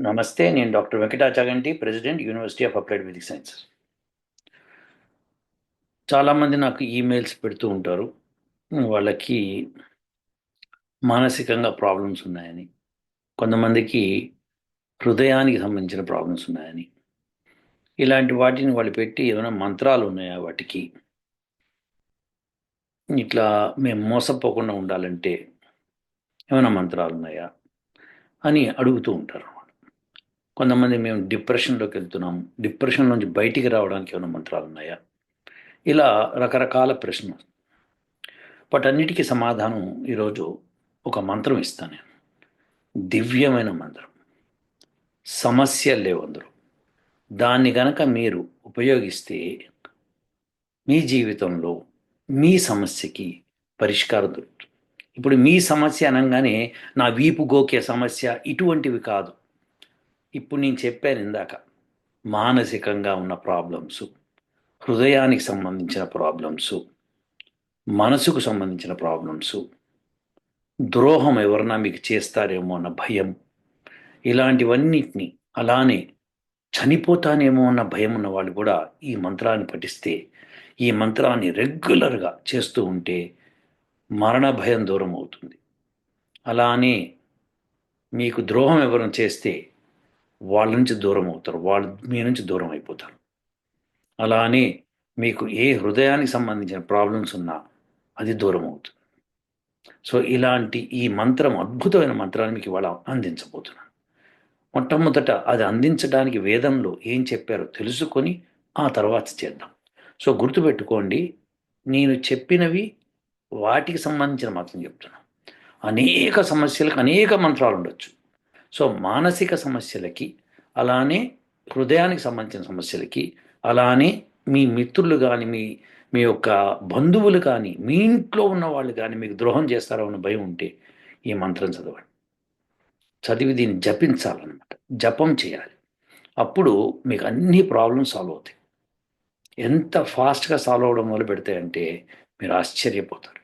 నమస్తే నేను doctor Venkata Chaganti president university of applied medic sciences. చాలామంది నాకు ఈమెయిల్స్ పెడుతూ ఉంటారు. వాళ్ళకి మానసికంగా ప్రాబ్లమ్స్ ఉన్నాయని కొంతమందికి హృదయానికి సంబంధించిన ప్రాబ్లమ్స్ ఉన్నాయని. ఇలాంటి వాటిని వాళ్ళు పెట్టి ఏమైనా మంత్రాలు ఉన్నాయా వాటికి? ఇట్లా మేము మోసపోకుండా ఉండాలంటే ఏమైనా మంత్రాలు ఉన్నాయా? అని అడుగుతూ ఉంటారు కొంతమంది మేము డిప్రెషన్లోకి వెళ్తున్నాం. డిప్రెషన్ నుంచి బయటికి రావడానికి ఏమైనా మంత్రాలు ఉన్నాయా? ఇలా రకరకాల ప్రశ్నలు. వాటన్నిటికీ సమాధానం ఈరోజు ఒక మంత్రం ఇస్తాను నేను. దివ్యమైన మంత్రం. సమస్య లేవు అందరూ దాన్ని గనక మీరు ఉపయోగిస్తే మీ జీవితంలో మీ సమస్యకి పరిష్కారం దొరుకుతుంది. ఇప్పుడు మీ సమస్య అనగానే నా వీపు గోకే సమస్య ఇటువంటివి కాదు. ఇప్పుడు నేను చెప్పాను ఇందాక మానసికంగా ఉన్న ప్రాబ్లమ్స్ హృదయానికి సంబంధించిన ప్రాబ్లమ్స్ మనసుకు సంబంధించిన ప్రాబ్లమ్స్ ద్రోహం ఎవరన్నా మీకు చేస్తారేమో అన్న భయం ఇలాంటివన్నిటిని అలానే చనిపోతానేమో అన్న భయం ఉన్న వాళ్ళు కూడా ఈ మంత్రాన్ని పఠిస్తే ఈ మంత్రాన్ని రెగ్యులర్గా చేస్తూ ఉంటే మరణ భయం దూరం అవుతుంది. అలానే మీకు ద్రోహం ఎవరైనా చేస్తే వాళ్ళ నుంచి దూరం అవుతారు. వాళ్ళు మీ నుంచి దూరం అయిపోతారు. అలానే మీకు ఏ హృదయానికి సంబంధించిన ప్రాబ్లమ్స్ ఉన్నా అది దూరం అవుతుంది. సో ఇలాంటి ఈ మంత్రం అద్భుతమైన మంత్రాన్ని మీకు ఇవాళ అందించబోతున్నాను. మొట్టమొదట అది అందించడానికి వేదంలో ఏం చెప్పారో తెలుసుకొని ఆ తర్వాత చేద్దాం. సో గుర్తుపెట్టుకోండి నేను చెప్పినవి వాటికి సంబంధించిన మంత్రం చెప్తున్నాను అనేక సమస్యలకు అనేక మంత్రాలు ఉండొచ్చు. సో మానసిక సమస్యలకి అలానే హృదయానికి సంబంధించిన సమస్యలకి అలానే మీ మిత్రులు కానీ మీ మీ యొక్క బంధువులు కానీ మీ ఇంట్లో ఉన్న వాళ్ళు కానీ మీకు ద్రోహం చేస్తారో అన్న భయం ఉంటే ఈ మంత్రం చదవండి. చదివి దీన్ని జపించాలన్నమాట. జపం చేయాలి. అప్పుడు మీకు అన్ని ప్రాబ్లమ్స్ సాల్వ్ అవుతాయి. ఎంత ఫాస్ట్గా సాల్వ్ అవడం మొదలు పెడతాయంటే మీరు ఆశ్చర్యపోతారు.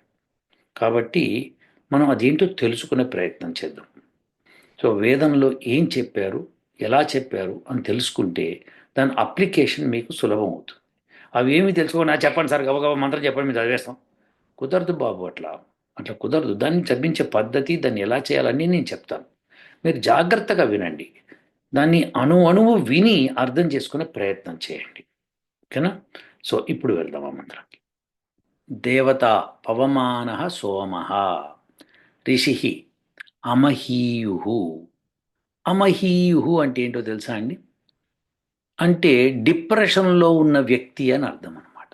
కాబట్టి మనం అదేంటో తెలుసుకునే ప్రయత్నం చేద్దాం. సో వేదంలో ఏం చెప్పారు ఎలా చెప్పారు అని తెలుసుకుంటే దాని అప్లికేషన్ మీకు సులభం అవుతుంది. అవి ఏమి తెలుసుకోండి నా చెప్పండి సార్ గబగబ మంత్రం చెప్పండి మీరు చదివేస్తాం. కుదరదు బాబు అట్లా. అట్లా కుదరదు. దాన్ని చదివించే పద్ధతి దాన్ని ఎలా చేయాలని నేను చెప్తాను. మీరు జాగ్రత్తగా వినండి. దాన్ని అణు అణువు విని అర్థం చేసుకునే ప్రయత్నం చేయండి. ఓకేనా? సో ఇప్పుడు వెళ్దాం ఆ మంత్రానికి. దేవత పవమాన సోమ. ఋషి అమహీయు. అమహీయు అంటే ఏంటో తెలుసా అండి? అంటే డిప్రెషన్లో ఉన్న వ్యక్తి అని అర్థం అనమాట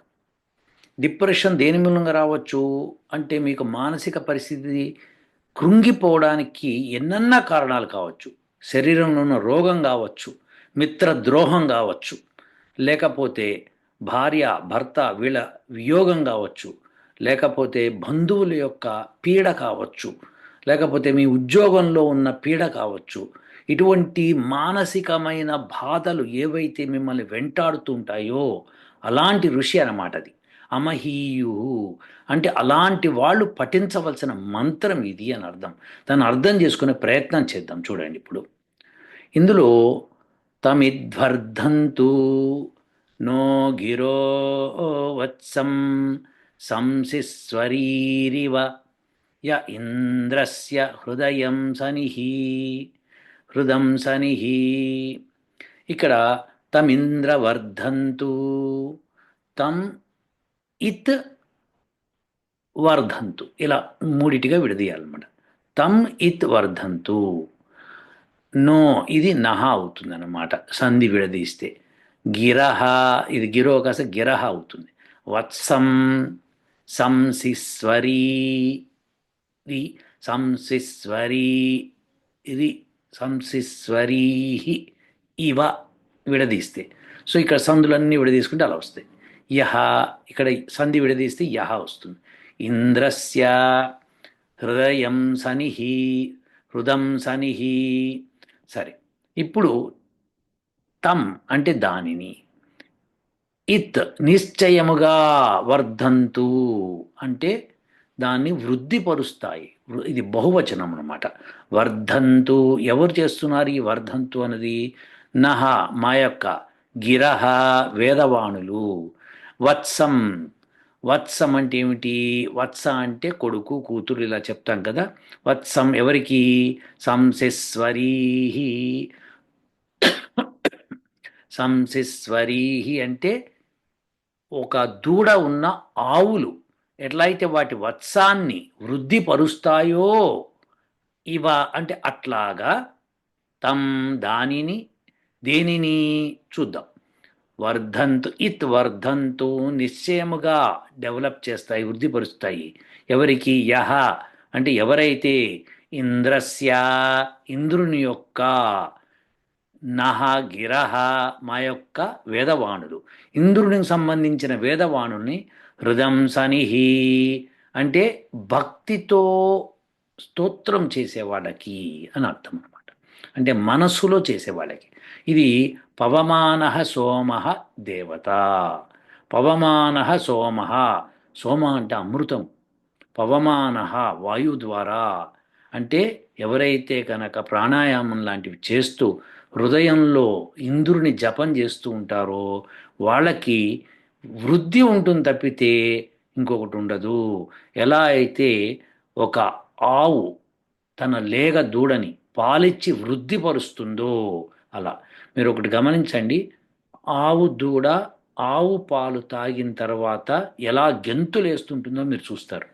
డిప్రెషన్ దేని మూలంగా రావచ్చు? అంటే మీకు మానసిక పరిస్థితి కృంగిపోవడానికి ఎన్నన్నా కారణాలు కావచ్చు. శరీరంలో ఉన్న రోగం కావచ్చు మిత్ర ద్రోహం కావచ్చు. లేకపోతే భార్య భర్త వీళ్ళ వియోగం కావచ్చు లేకపోతే బంధువుల యొక్క పీడ కావచ్చు లేకపోతే మీ ఉద్యోగంలో ఉన్న పీడ కావచ్చు ఇటువంటి మానసికమైన బాధలు ఏవైతే మిమ్మల్ని వెంటాడుతుంటాయో అలాంటి ఋషి అన్నమాట అది. అమహీయు అంటే అలాంటి వాళ్ళు పఠించవలసిన మంత్రం ఇది అని అర్థం. దాన్ని అర్థం చేసుకునే ప్రయత్నం చేద్దాం చూడండి ఇప్పుడు. ఇందులో తమిధ్వర్ధంతు నో గిరో వత్సం సంసిస్వరీరివ య ఇంద్రస్య హృదయం సనిహి హృదం సనిహి. ఇక్కడ తమింద్రవర్ధంతు తం ఇత్ వర్ధంతు. ఇలా మూడిటిగా విడదీయాలన్నమాట. తం ఇత్ వర్ధంతు. నో ఇది నహ అవుతుందన్నమాట. సంధి విడదీస్తే. గిరహ ఇది గిరో కాస్త గిరహ అవుతుంది. వత్సం సంసిస్వరీ రి సంసిస్వరీ రి సంసిస్వరీహి ఇవ విడదీస్తే. సో ఇక్కడ సందులన్నీ విడదీసుకుంటే అలా వస్తాయి. యహ ఇక్కడ సంధి విడదీస్తే యహ వస్తుంది. ఇంద్రస్య హృదయం సనిహి హృదం సనిహి సరే. ఇప్పుడు తమ్ అంటే దానిని. ఇత్ నిశ్చయముగా వర్ధంతు అంటే దాన్ని వృద్ధిపరుస్తాయి. ఇది బహువచనం అన్నమాట. వర్ధంతు ఎవరు చేస్తున్నారు ఈ వర్ధంతు అన్నది? నహ మా యొక్క గిరహ వేదవాణులు. వత్సం వత్సం అంటే ఏమిటి? వత్స అంటే కొడుకు కూతురు ఇలా చెప్తాం కదా. వత్సం ఎవరికి? సంశిస్వరీ సంసిస్వరీహి అంటే ఒక దూడ ఉన్న ఆవులు. ఎట్లయితే వాటి వత్సాన్ని వృద్ధిపరుస్తాయో ఇవ అంటే అట్లాగా తం దానిని దేనిని చూద్దాం. వర్ధంతు ఇత్ వర్ధంతు నిశ్చయముగా డెవలప్ చేస్తాయి వృద్ధిపరుస్తాయి. ఎవరికి? యహ అంటే ఎవరైతే ఇంద్రస్య ఇంద్రుని యొక్క నహ గిరహ మా యొక్క వేదవాణులు. ఇంద్రునికి సంబంధించిన వేదవాణుల్ని హృదం సనిహి అంటే భక్తితో స్తోత్రం చేసేవాళ్ళకి అని అర్థం అనమాట అంటే మనస్సులో చేసేవాళ్ళకి. ఇది పవమాన సోమ దేవత. పవమాన సోమ. సోమ అంటే అమృతం. పవమాన వాయు ద్వారా అంటే ఎవరైతే కనుక ప్రాణాయామం లాంటివి చేస్తూ హృదయంలో ఇంద్రుని జపం చేస్తూ ఉంటారో వాళ్ళకి వృద్ధి ఉంటుంది తప్పితే ఇంకొకటి ఉండదు. ఎలా అయితే ఒక ఆవు తన లేగ దూడని పాలిచ్చి వృద్ధిపరుస్తుందో అలా. మీరు ఒకటి గమనించండి. ఆవు దూడ ఆవు పాలు తాగిన తర్వాత ఎలా గెంతులేస్తుంటుందో మీరు చూస్తారు.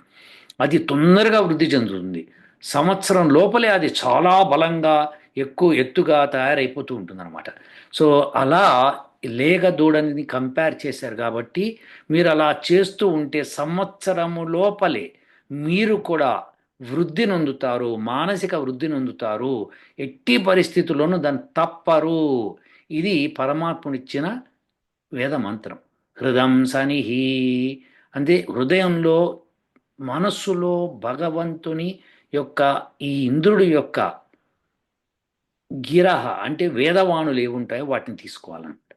అది తొందరగా వృద్ధి చెందుతుంది. సంవత్సరం లోపలే అది చాలా బలంగా ఎక్కువ ఎత్తుగా తయారైపోతూ ఉంటుందన్నమాట. సో అలా లేగ దూడని కంపేర్ చేశారు కాబట్టి మీరు అలా చేస్తూ ఉంటే సంవత్సరము లోపలే మీరు కూడా వృద్ధి నొందుతారు మానసిక వృద్ధి నొందుతారు ఎట్టి పరిస్థితుల్లోనూ దాన్ని తప్పరు. ఇది పరమాత్ముడిచ్చిన వేద మంత్రం హృదం సనిహి. అంటే హృదయంలో మనస్సులో భగవంతుని యొక్క ఈ ఇంద్రుడి యొక్క గిరహ అంటే వేదవాణులు ఏముంటాయో వాటిని తీసుకోవాలన్నమాట.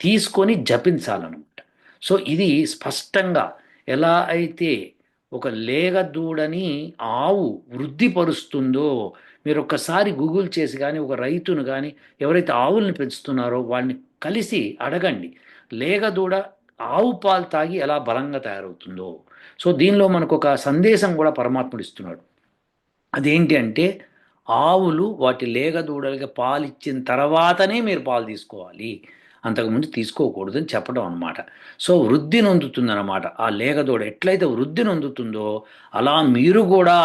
తీసుకొని జపించాలన్నమాట. సో ఇది స్పష్టంగా ఎలా అయితే ఒక లేగ దూడని ఆవు వృద్ధిపరుస్తుందో మీరు ఒక్కసారి గూగుల్ చేసి కానీ ఒక రైతును కానీ ఎవరైతే ఆవుల్ని పెంచుతున్నారో వాళ్ళని కలిసి అడగండి. లేగ దూడ ఆవు పాలు తాగి ఎలా బలంగా తయారవుతుందో. సో దీనిలో మనకు ఒక సందేశం కూడా పరమాత్ముడు ఇస్తున్నాడు. అదేంటి అంటే ఆవులు వాటి లేగ దూడలకి పాలు ఇచ్చిన తర్వాతనే మీరు పాలు తీసుకోవాలి. అంతకుముందు తీసుకోకూడదు అని చెప్పడం అనమాట సో వృద్ధి నొందుతుందన్నమాట. ఆ లేగదూడ ఎట్లయితే వృద్ధి నొందుతుందో అలా మీరు కూడా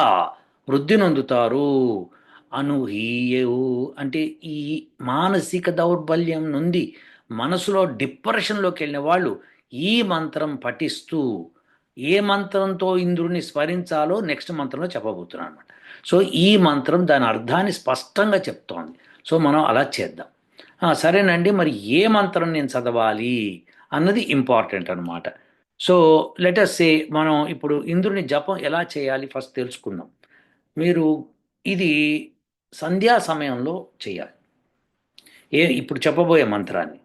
వృద్ధి నొందుతారు. అనుహీయవు అంటే ఈ మానసిక దౌర్బల్యం నుండి మనసులో డిప్రెషన్లోకి వెళ్ళిన వాళ్ళు ఈ మంత్రం పఠిస్తూ ఏ మంత్రంతో ఇంద్రుని స్మరించాలో నెక్స్ట్ మంత్రంలో చెప్పబోతున్నాను అనమాట సో ఈ మంత్రం దాని అర్థాన్ని స్పష్టంగా చెప్తోంది. సో మనం అలా చేద్దాం. సరేనండి. మరి ఏ మంత్రం నేను చదవాలి అన్నది ఇంపార్టెంట్ అనమాట సో లెటర్ సే మనం ఇప్పుడు ఇంద్రుని జపం ఎలా చేయాలి ఫస్ట్ తెలుసుకుందాం. మీరు ఇది సంధ్యా సమయంలో చేయాలి. ఏ ఇప్పుడు చెప్పబోయే మంత్రాన్ని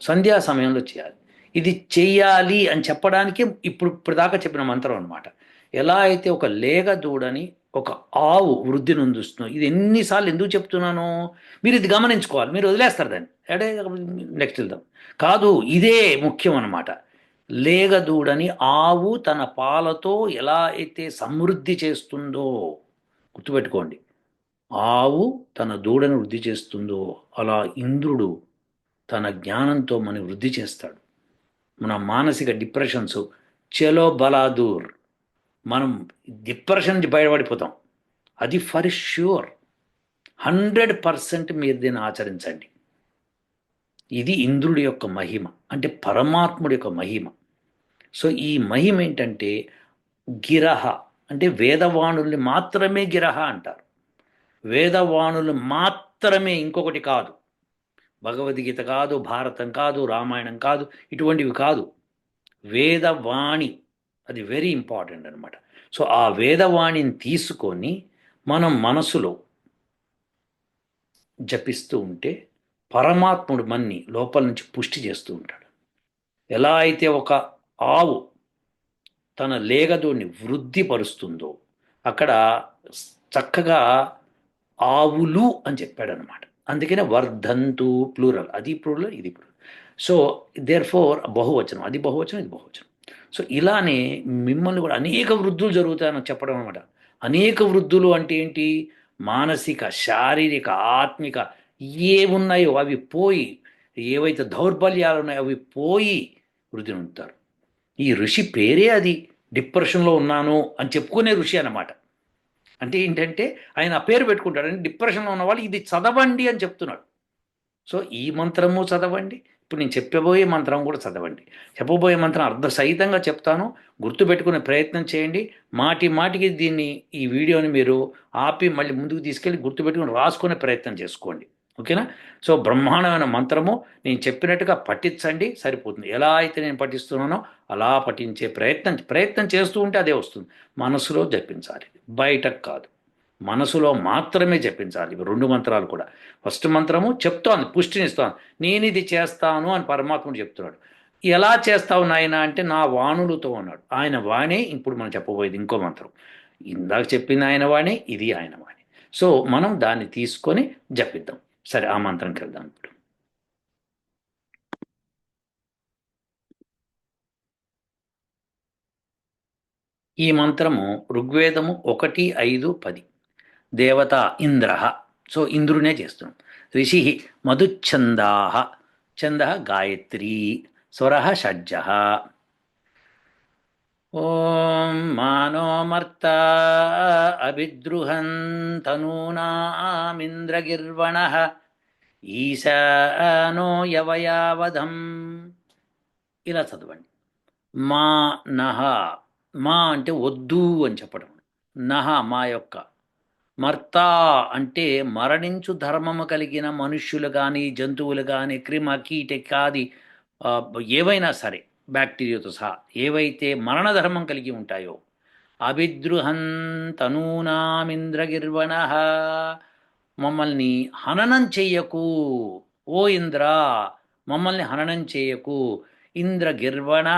సంధ్యా సమయంలో చేయాలి. ఇది చెయ్యాలి అని చెప్పడానికి ఇప్పుడు ఇప్పుడు దాకా చెప్పిన మంత్రం అనమాట ఎలా అయితే ఒక లేగ దూడని ఒక ఆవు వృద్ధి నొందుస్తుందో ఇది ఎన్నిసార్లు ఎందుకు చెప్తున్నాను మీరు ఇది గమనించుకోవాలి. మీరు వదిలేస్తారు దాన్ని. అంటే నెక్స్ట్ వెళ్దాం. కాదు ఇదే ముఖ్యం అనమాట లేగ దూడని ఆవు తన పాలతో ఎలా అయితే సమృద్ధి చేస్తుందో గుర్తుపెట్టుకోండి. ఆవు తన దూడను వృద్ధి చేస్తుందో అలా ఇంద్రుడు తన జ్ఞానంతో మన వృద్ధి చేస్తాడు. మన మానసిక డిప్రెషన్స్ చెలో బలాదూర్ మనం డిప్రెషన్ నుంచి బయటపడిపోతాం. అది ఫర్ ష్యూర్. హండ్రెడ్ పర్సెంట్ మీరు దీన్ని ఆచరించండి. ఇది ఇంద్రుడి యొక్క మహిమ అంటే పరమాత్ముడి యొక్క మహిమ. సో ఈ మహిమ ఏంటంటే గిరహ అంటే వేదవాణుల్ని మాత్రమే గిరహ అంటారు. వేదవాణులు మాత్రమే ఇంకొకటి కాదు. భగవద్గీత కాదు భారతం కాదు రామాయణం కాదు ఇటువంటివి కాదు. వేదవాణి అది వెరీ ఇంపార్టెంట్ అనమాట సో ఆ వేదవాణిని తీసుకొని మనం మనసులో జపిస్తూ ఉంటే పరమాత్ముడు మన్ని లోపల నుంచి పుష్టి చేస్తూ ఉంటాడు. ఎలా అయితే ఒక ఆవు తన లేగదోడిని వృద్ధిపరుస్తుందో అక్కడ చక్కగా ఆవులు అని చెప్పాడు అనమాట అందుకనే వర్ధంతు ప్లూరల్. అది ప్లూరల్ ఇది ప్లూరల్ సో దేర్ ఫోర్ బహువచనం. అది బహువచనం ఇది బహువచనం. సో ఇలానే మిమ్మల్ని కూడా అనేక వృద్ధులు జరుగుతాయని చెప్పడం అనమాట అనేక వృద్ధులు అంటే ఏంటి? మానసిక శారీరక ఆత్మిక ఏమున్నాయో అవి పోయి ఏవైతే దౌర్బల్యాలు ఉన్నాయో అవి పోయి వృద్ధి ఉంటారు ఈ ఋషి పేరే అది. డిప్రెషన్లో ఉన్నాను అని చెప్పుకునే ఋషి అన్నమాట. అంటే ఏంటంటే ఆయన ఆ పేరు పెట్టుకుంటాడు. అంటే డిప్రెషన్లో ఉన్న వాళ్ళు ఇది చదవండి అని చెప్తున్నాడు. సో ఈ మంత్రము చదవండి ఇప్పుడు నేను చెప్పబోయే మంత్రం కూడా చదవండి. చెప్పబోయే మంత్రం అర్ధసహితంగా చెప్తాను. గుర్తుపెట్టుకునే ప్రయత్నం చేయండి. మాటి మాటికి దీన్ని ఈ వీడియోని మీరు ఆపి మళ్ళీ ముందుకు తీసుకెళ్ళి గుర్తుపెట్టుకుని రాసుకునే ప్రయత్నం చేసుకోండి. ఓకేనా? సో బ్రహ్మాండమైన మంత్రము. నేను చెప్పినట్టుగా పఠించండి. సరిపోతుంది. ఎలా అయితే నేను పఠిస్తున్నానో అలా పఠించే ప్రయత్నం ప్రయత్నం చేస్తూ ఉంటే అదే వస్తుంది. మనసులో జపించాలి. బయటకు కాదు. మనసులో మాత్రమే జపించాలి. రెండు మంత్రాలు కూడా. ఫస్ట్ మంత్రము చెప్తోంది పుష్టినిస్తాను నేను ఇది చేస్తాను అని పరమాత్ముడు చెప్తున్నాడు. ఎలా చేస్తావు నాయన అంటే నా వాణులతో అన్నాడు. ఆయన వాణే ఇప్పుడు మనం చెప్పబోయేది ఇంకో మంత్రం. ఇందాక చెప్పింది ఆయన వాణి ఇది ఆయన వాణి. సో మనం దాన్ని తీసుకొని జపిద్దాం. సరే ఆ మంత్రంకి వెళ్దాం ఇప్పుడు. ఈ మంత్రము ఋగ్వేదము ఒకటి ఐదు పది. దేవత ఇంద్ర. సో ఇంద్రునే చేస్తున్నాం. రిషి మధుఛందా. ఛంద గాయత్రీ. స్వర షడ్జ. ఓం మానోమర్త అభిద్రుహన్ తనూనామింద్రగిర్వణ ఈశానో యవయావధం. ఇలా చదవండి. మా నహ మా అంటే వద్దు అని చెప్పడం. నహ మా యొక్క మర్తా అంటే మరణించు ధర్మము కలిగిన మనుష్యులు కానీ జంతువులు కానీ క్రిమ కీటకాది ఏవైనా సరే బ్యాక్టీరియాతో సహా ఏవైతే మరణ ధర్మం కలిగి ఉంటాయో అభిద్రుహన్ తనూనామింద్రగిర్వణ మమ్మల్ని హననం చెయ్యకు. ఓ ఇంద్ర మమ్మల్ని హననం చేయకు ఇంద్రగిర్వణ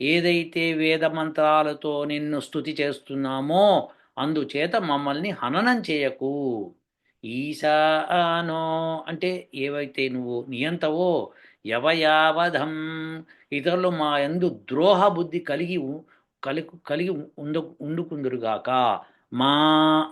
ఏదైతే వేదమంత్రాలతో నిన్ను స్థుతి చేస్తున్నామో అందుచేత మమ్మల్ని హననం చేయకు. ఈశానో అంటే ఏవైతే నువ్వు నియంతవో యవయావధం ఇతరులు మా ఎందు ద్రోహ బుద్ధి కలిగి ఉ- కలిగి కలిగి ఉండు ఉండుకుందురుగాక. మా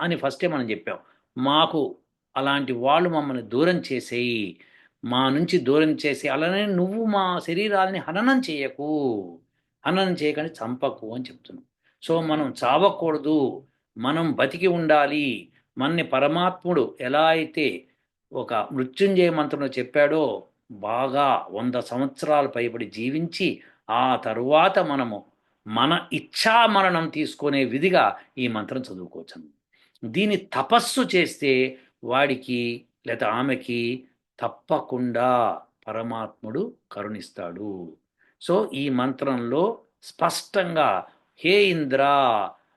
అని ఫస్టే మనం చెప్పాం. మాకు అలాంటి వాళ్ళు మమ్మల్ని దూరం చేసేయి. మా నుంచి దూరం చేసి అలానే నువ్వు మా శరీరాల్ని హననం చేయకు. హననం చేయకని చంపకు అని చెప్తున్నావు సో మనం చావకూడదు. మనం బతికి ఉండాలి. మనని పరమాత్ముడు ఎలా అయితే ఒక మృత్యుంజయ మంత్రంలో చెప్పాడో బాగా వంద సంవత్సరాలు పైబడి జీవించి ఆ తరువాత మనము మన ఇచ్ఛా మరణం తీసుకునే విధిగా ఈ మంత్రం చదువుకోవచ్చు. దీన్ని తపస్సు చేస్తే వాడికి లేదా ఆమెకి తప్పకుండా పరమాత్ముడు కరుణిస్తాడు. సో ఈ మంత్రంలో స్పష్టంగా హే ఇంద్ర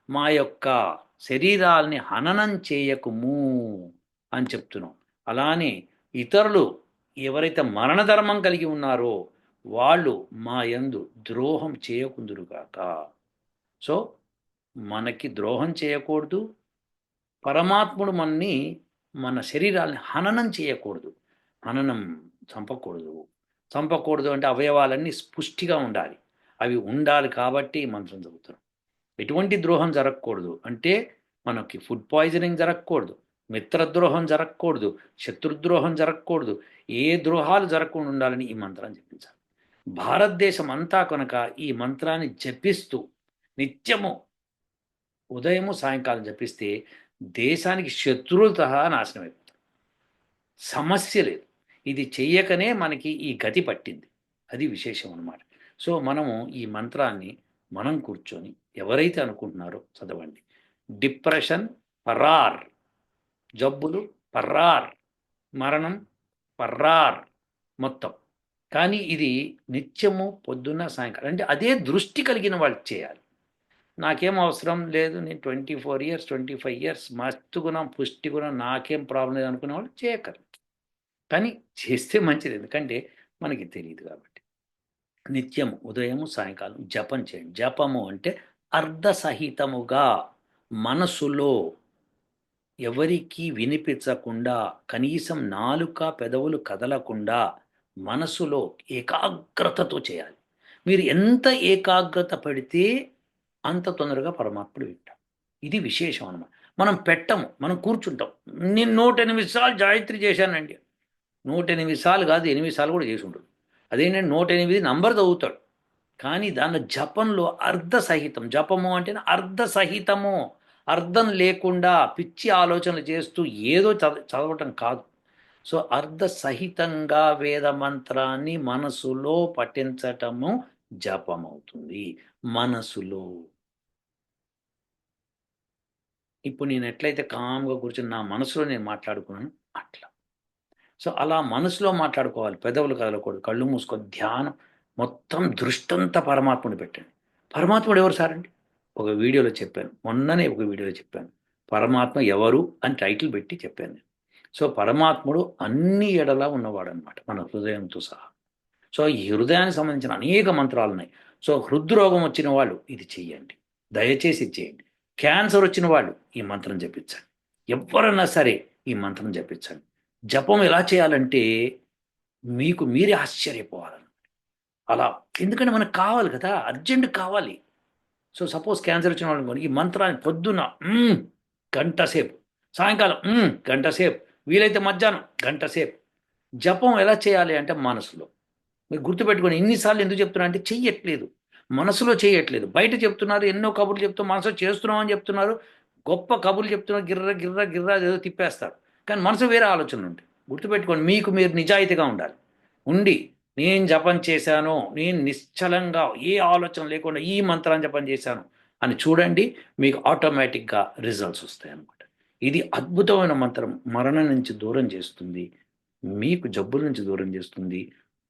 మా యొక్క శరీరాల్ని హననం చేయకుము అని చెప్తున్నాం. అలానే ఇతరులు ఎవరైతే మరణధర్మం కలిగి ఉన్నారో వాళ్ళు మా యందు ద్రోహం చేయకుందురుగాక సో మనకి ద్రోహం చేయకూడదు. పరమాత్ముడు మనని మన శరీరాల్ని హననం చేయకూడదు. హననం చంపకూడదు. చంపకూడదు అంటే అవయవాలన్నీ స్పుష్టిగా ఉండాలి. అవి ఉండాలి కాబట్టి ఈ చదువుతున్నాం. ఎటువంటి ద్రోహం జరగకూడదు. అంటే మనకి ఫుడ్ పాయిజనింగ్ జరగకూడదు. మిత్రద్రోహం జరగకూడదు. శత్రుద్రోహం జరగకూడదు. ఏ ద్రోహాలు జరగకుండా ఉండాలని ఈ మంత్రాన్ని చెప్పించాలి. భారతదేశం అంతా కనుక ఈ మంత్రాన్ని జపిస్తూ నిత్యము ఉదయము సాయంకాలం జపిస్తే దేశానికి శత్రువులతో నాశనం అయిపోతుంది. సమస్య లేదు. ఇది చెయ్యకనే మనకి ఈ గతి పట్టింది. అది విశేషం అన్నమాట. సో మనము ఈ మంత్రాన్ని మనం కూర్చొని ఎవరైతే అనుకుంటున్నారో చదవండి. డిప్రెషన్ పర్రార్. జబ్బులు పర్రార్. మరణం పర్రార్. మొత్తం. కానీ ఇది నిత్యము పొద్దున్న సాయంకాలం. అంటే అదే దృష్టి కలిగిన వాళ్ళు చేయాలి. నాకేం అవసరం లేదు. నేను twenty four years twenty five years మస్తు గుణం పుష్టి గుణం నాకేం ప్రాబ్లం లేదు అనుకునే వాళ్ళు చేయకరు కానీ చేస్తే మంచిది. ఎందుకంటే మనకి తెలియదు కాబట్టి. నిత్యం ఉదయము సాయంకాలం జపం చేయండి. జపము అంటే అర్ధసహితముగా మనసులో ఎవరికీ వినిపించకుండా కనీసం నాలుక పెదవులు కదలకుండా మనసులో ఏకాగ్రతతో చేయాలి. మీరు ఎంత ఏకాగ్రత పడితే అంత తొందరగా పరమాత్ముడు వింటాం ఇది విశేషం అనమాట మనం పెట్టము మనం కూర్చుంటాం. నేను నూట ఎనిమిది సార్లు గాయత్రి చేశానండి. నూట ఎనిమిది సార్లు కాదు ఎనిమిది సార్లు కూడా చేసి ఉంటుంది అదేంటంటే నూట ఎనిమిది నంబర్ చదువుతాడు. కానీ దానిలో జపంలో అర్ధ సహితం జపము అంటే అర్ధ సహితము అర్థం లేకుండా పిచ్చి ఆలోచనలు చేస్తూ ఏదో చద చదవటం కాదు. సో అర్ధ సహితంగా వేద మంత్రాన్ని మనసులో పఠించటము జపమవుతుంది. మనసులో. ఇప్పుడు నేను ఎట్లయితే కామ్గా కూర్చొని నా మనసులో నేను మాట్లాడుకున్నాను అట్లా. సో అలా మనసులో మాట్లాడుకోవాలి. పెదవులు కదలకూడదు. కళ్ళు మూసుకో ధ్యానం. మొత్తం దృష్టంతా పరమాత్ముడు పెట్టండి. పరమాత్ముడు ఎవరు సార్ అండి? ఒక వీడియోలో చెప్పాను. మొన్ననే ఒక వీడియోలో చెప్పాను. పరమాత్మ ఎవరు అని టైటిల్ పెట్టి చెప్పాను నేను. సో పరమాత్ముడు అన్ని ఎడలా ఉన్నవాడు అనమాట మన హృదయంతో సహా. సో ఈ హృదయానికి సంబంధించిన అనేక మంత్రాలు ఉన్నాయి. సో హృద్రోగం వచ్చిన వాళ్ళు ఇది చెయ్యండి. దయచేసి ఇది చేయండి. క్యాన్సర్ వచ్చిన వాళ్ళు ఈ మంత్రం జపించండి. ఎవరన్నా సరే ఈ మంత్రం జపించండి. జపం ఎలా చేయాలంటే మీకు మీరే ఆశ్చర్యపోవాలని అలా. ఎందుకంటే మనకు కావాలి కదా అర్జెంట్ కావాలి. సో సపోజ్ క్యాన్సర్ వచ్చిన వాళ్ళు ఈ మంత్రాన్ని పొద్దున్న గంట సేపు. సాయంకాలం గంట సేపు. వీలైతే మధ్యాహ్నం గంట సేపు. జపం ఎలా చేయాలి అంటే మనసులో. మీరు గుర్తుపెట్టుకొని ఎన్నిసార్లు ఎందుకు చెప్తున్నా అంటే చెయ్యట్లేదు. మనసులో చేయట్లేదు బయట చెప్తున్నారు ఎన్నో కబుర్లు చెప్తూ మనసులో చేస్తున్నాం అని చెప్తున్నారు. గొప్ప కబుర్లు చెప్తున్నారు గిర్ర గిర్ర గిర్ర ఏదో తిప్పేస్తారు. కానీ మనసు వేరే ఆలోచనలు ఉంటాయి. గుర్తుపెట్టుకోండి మీకు మీరు నిజాయితీగా ఉండాలి. ఉండి నేను జపం చేశాను నేను నిశ్చలంగా ఏ ఆలోచన లేకుండా ఈ మంత్రాన్ని జపం చేశాను అని చూడండి మీకు ఆటోమేటిక్గా రిజల్ట్స్ వస్తాయి అనమాట ఇది అద్భుతమైన మంత్రం మరణం నుంచి దూరం చేస్తుంది మీకు జబ్బుల నుంచి దూరం చేస్తుంది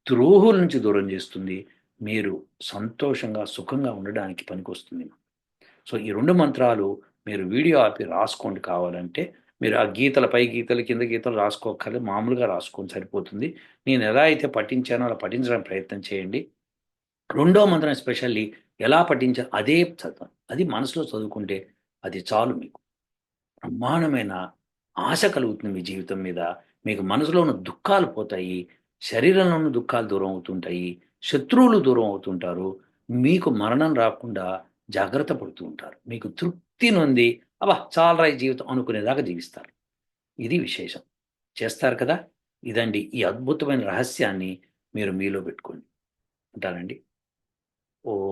ద్రోహుల నుంచి దూరం చేస్తుంది మీరు సంతోషంగా సుఖంగా ఉండడానికి పనికొస్తుంది. సో ఈ రెండు మంత్రాలు మీరు వీడియో ఆపి రాసుకోండి కావాలంటే మీరు ఆ గీతల పై గీతలు కింద గీతలు రాసుకోకర్లేదు మామూలుగా రాసుకొని సరిపోతుంది. నేను ఎలా అయితే పఠించానో అలా పఠించడానికి ప్రయత్నం చేయండి. రెండో మంత్రం ఎస్పెషల్లీ ఎలా పఠించాలో అదే చదవండి అది మనసులో చదువుకుంటే అది చాలు మీకు. బ్రహ్మాండమైన ఆశ కలుగుతుంది మీ జీవితం మీద. మీకు మనసులో ఉన్న దుఃఖాలు పోతాయి శరీరంలో ఉన్న దుఃఖాలు దూరం అవుతుంటాయి శత్రువులు దూరం అవుతుంటారు. మీకు మరణం రాకుండా జాగ్రత్త పడుతూ ఉంటారు. మీకు తృప్తి నొంది అబ్బా చాలరా ఈ జీవితం అనుకునేదాకా జీవిస్తారు. ఇది విశేషం. చేస్తారు కదా? ఇదండి ఈ అద్భుతమైన రహస్యాన్ని మీరు మీలో పెట్టుకోండి. ఉంటారండి ఓ